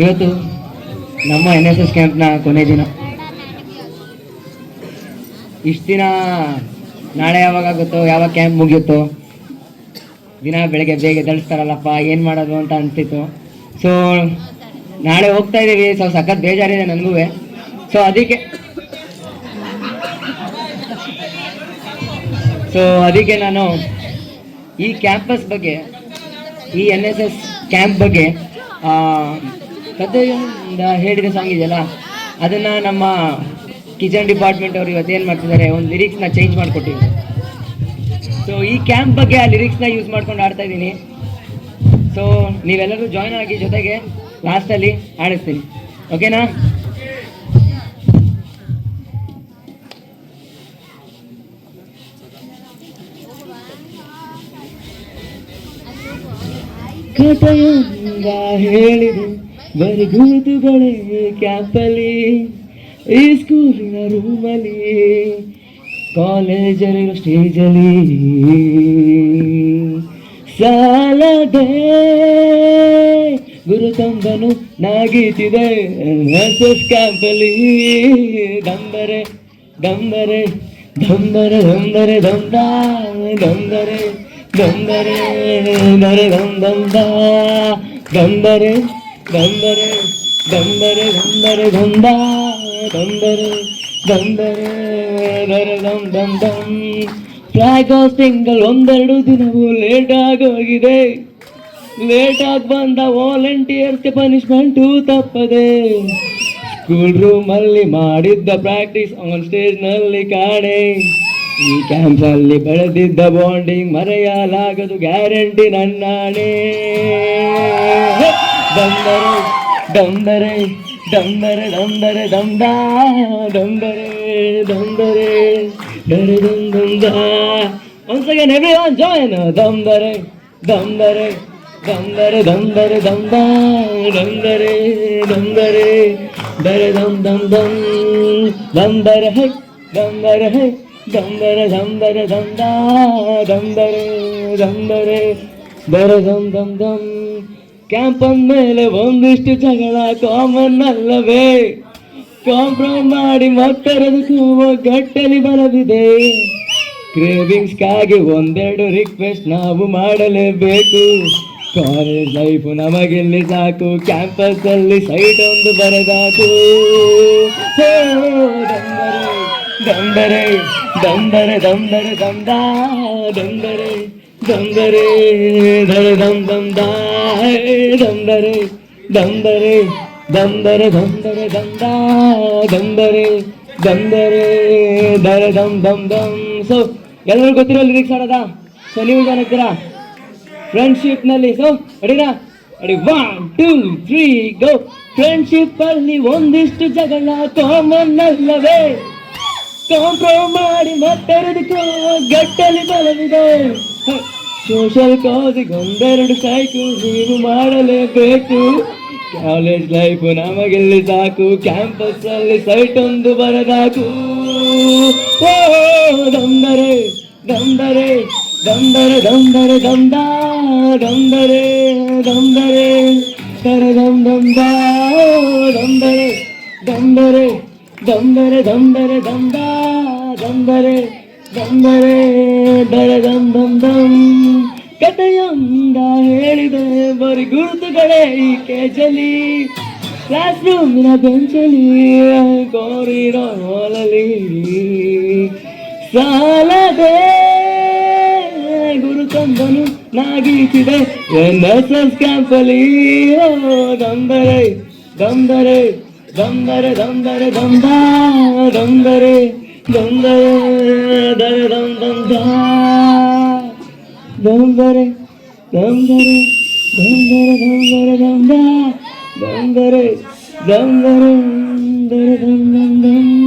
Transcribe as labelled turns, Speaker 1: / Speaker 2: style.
Speaker 1: ಇವತ್ತು ನಮ್ಮ N S S ಕ್ಯಾಂಪ್ನ ಕೊನೆ ದಿನ. ಇಷ್ಟು ದಿನ ನಾಳೆ ಯಾವಾಗ ಆಗುತ್ತೋ, ಯಾವಾಗ ಕ್ಯಾಂಪ್ ಮುಗಿಯುತ್ತೋ, ದಿನ ಬೆಳಗ್ಗೆ ಬೇಗ ತಳಿಸ್ತಾರಲ್ಲಪ್ಪ ಏನು ಮಾಡೋದು ಅಂತ ಅನಿಸ್ತಿತ್ತು ಸೊ ನಾಳೆ ಹೋಗ್ತಾ ಇದ್ದೀವಿ ಸೊ ಸಖತ್ ಬೇಜಾರಿದೆ ನನಗೂ ಸೊ ಅದಕ್ಕೆ ಸೊ ಅದಕ್ಕೆ ನಾನು ಈ ಕ್ಯಾಂಪಸ್ ಬಗ್ಗೆ, ಈ ಎನ್ ಎಸ್ ಎಸ್ ಕ್ಯಾಂಪ್ ಬಗ್ಗೆ ಕಥೆಯಿಂದ ಹೇಳಿದ ಸಾಂಗ್ ಇದೆಯಲ್ಲ, ಅದನ್ನು ನಮ್ಮ ಕಿಚನ್ ಡಿಪಾರ್ಟ್ಮೆಂಟ್ ಅವರು ಇವತ್ತು ಏನು ಮಾಡ್ತಿದ್ದಾರೆ, ಒಂದು ಲಿರಿಕ್ಸ್ನ ಚೇಂಜ್ ಮಾಡಿಕೊಟ್ಟಿದ್ದಾರೆ ಸೊ ಈ ಕ್ಯಾಂಪ್ ಬಗ್ಗೆ ಆ ಲಿರಿಕ್ಸ್ನ ಯೂಸ್ ಮಾಡ್ಕೊಂಡು ಆಡ್ತಾ ಇದ್ದೀನಿ. ಸೊ ನೀವೆಲ್ಲರೂ ಜಾಯ್ನ್ ಆಗಿ ಜೊತೆಗೆ ಲಾಸ್ಟಲ್ಲಿ ಆಡಿಸ್ತೀನಿ. ಓಕೆನಾ ಕಥೆಯಿಂದ ಹೇಳಿದೆ. ಬರೀ ಗುರುತುಗಳೇ ಕ್ಯಾಂಪಲ್ಲಿ, ಈ ಸ್ಕೂಲಿನ ರೂಮಲ್ಲಿ ಕಾಲೇಜಲ್ಲಿ ಸ್ಟೇಜಲ್ಲಿ. ಸಾಲದೆ ಗುರುತೊಂದನು ನಾಗೀತಿದೆ ಎಸ್ ಕ್ಯಾಂಪಲ್ಲಿ. ದಂದರೆ ದಂದರೆ ದಂದರೆ ದಂದರೆ ದಂದ ದಂದರೆ ದಂದರೆ ದರೆ ದಂ ದಂ ದಾ ದಂದರೆ ದಂದರೆ ದಂದರೆ ದಂದ ದಂದರೆ ದಂದರೆ ದರೆ ದಂ ದಂ ದಂ. ಫ್ಲಾಗ್ ಸಿಂಗಲ್ ಒಂದೆರಡು ದಿನವೂ ಲೇಟ್ ಆಗೋಗಿದೆ. ಲೇಟ್ ಆಗಿ ಬಂದ ವಾಲಂಟಿಯರ್ಸ್ ಪನಿಷ್ಮೆಂಟು ತಪ್ಪದೆ. ಸ್ಕೂಲ್ ರೂಮಲ್ಲಿ ಮಾಡಿದ್ದ ಪ್ರಾಕ್ಟೀಸ್ ಆನ್ ಸ್ಟೇಜ್ನಲ್ಲಿ ಕಾಣೆ. ಈ ಕ್ಯಾಂಪಲ್ಲಿ ಬೆಳೆದಿದ್ದ ಬಾಂಡಿಂಗ್ ಮರೆಯಲಾಗದು ಗ್ಯಾರಂಟಿ ನನ್ನಾಣೆ. ದಂದರೆ ದಂದರೆ ದಂದರೆ ದಂದರೆ ದಂದ ದಂದರೆ ದಂದರೆ ದರೆ ದಂ ದಂದ once again, everyone join. ದಂದರೆ ದಂದರೆ ದಂದರೆ ದಂದರೆ ದಂದ ದಂದರೆ ದಂದರೆ ದರೆ ದಂ ದಂ ದಂ ದಂದರೆ ಹೈ ದಂದರೆ ಹೈ ದಂದರೆ ದಂದರೆ ದಂದ ದಂದರೆ ದಂದರೆ ದರೆ ದಂ ದಂ ದಂ ಕ್ಯಾಂಪ್ ಮೇಲೆ ಒಂದಿಷ್ಟು ಜಗಳ ಕಾಮನ್ ಅಲ್ಲವೇ? ಕಾಂಪ್ರೋಮ್ ಮಾಡಿ ಮತ್ತರದಕ್ಕೂ ಗಟ್ಟಲಿ ಬರದಿದೆ. ಕ್ರೇವಿಂಗ್ಸ್ಗಾಗಿ ಒಂದೆರಡು ರಿಕ್ವೆಸ್ಟ್ ನಾವು ಮಾಡಲೇಬೇಕು. ಕಾಲೇಜ್ ಲೈಫ್ ನಮಗೆಲ್ಲಿ ಸಾಕು ಕ್ಯಾಂಪಸ್ ಅಲ್ಲಿ ಸೈಟ್ ಒಂದು ಬರದಾಕು. ದಂಬರೆ ದಂಬರೆ ದಂಬರೆ ದಂಬರೆ ದಂದರೆ ದಂದರೆ ದರೆ ದಂ ದಂ ದಾ ಹೇ, ದಂದರೆ ದಂದರೆ ದಂದರೆ ದಂದರೆ ದಂದ ದಂದರೆ ದಂದರೆ ದರೆ ದಂ ದಂ ದಂ. ಸೊ ಗೊತ್ತಿರೋ ಲಿರಿಕ್ಸ್ ಆಡೋದಾ ಸೊ ನೀವು ಫ್ರೆಂಡ್ಶಿಪ್ನಲ್ಲಿ ಸೊ ಅಡಿರಾ ಅಡಿ one two three go friendship ಅಲ್ಲಿ ಒಂದಿಷ್ಟು ಜಗಳ ಕಾಮನ್ ಅಲ್ಲವೇ ಕಾಂಪ್ರೋ ಮಾಡಿ ಮತ್ತೆ ಗಟ್ಟಲಿ ಬಲವಿದೆ. ಸೋಷಲ್ ಕಾಸ್ ಒಂದೆರಡು ಸೈಕು ನೀವು ಮಾಡಲೇಬೇಕು. ಕಾಲೇಜ್ ಲೈಫ್ ನಮಗೆಲ್ಲಿ ಸಾಕು ಕ್ಯಾಂಪಸ್ ಅಲ್ಲಿ ಸೈಟ್ ಒಂದು ಬರದಾಕು. ದಂದರೆ ದಂದರೆ ದಂದರೆ ದಂದರೆ, ದಂದ, ದಂದರೆ ದಂದರೆ ಸರ ದಂ ದಂದ ದಂದರೆ ದಂದರೆ ದಂದರೆ ದಂದರೆ, ದಂದ, ದಂದರೆ. ದಂದರೆ ದರೆ ದಂ ದಂ ದಂ ಕಥೆಯೊಂದ ಹೇಳಿದೆ, ಬರಿ ಗುರುತುಗಳೇ ಈ ಕೇಜಲಿ. ಕ್ಲಾಸ್ ರೂಮಿನ ಬೆಂಚಲಿ ಕೋರಿರೋ ಹಾಲಲ್ಲಿ. ಸಾಲದೆ ಗುರು ತಂದನು ನಾಗೀಸಿದೆ ಎನ್ ಎಸ್ ಓ, ದಂದರೆ ದಂದರೆ ದಂದರೆ ದಂದರೆ ದಂದ ದಂದರೆ. ದಂದರೆ ದರೆ ದಂ ದಂ ದಾ ದಂದರೆ ದಂದರೆ ದಂದರೆ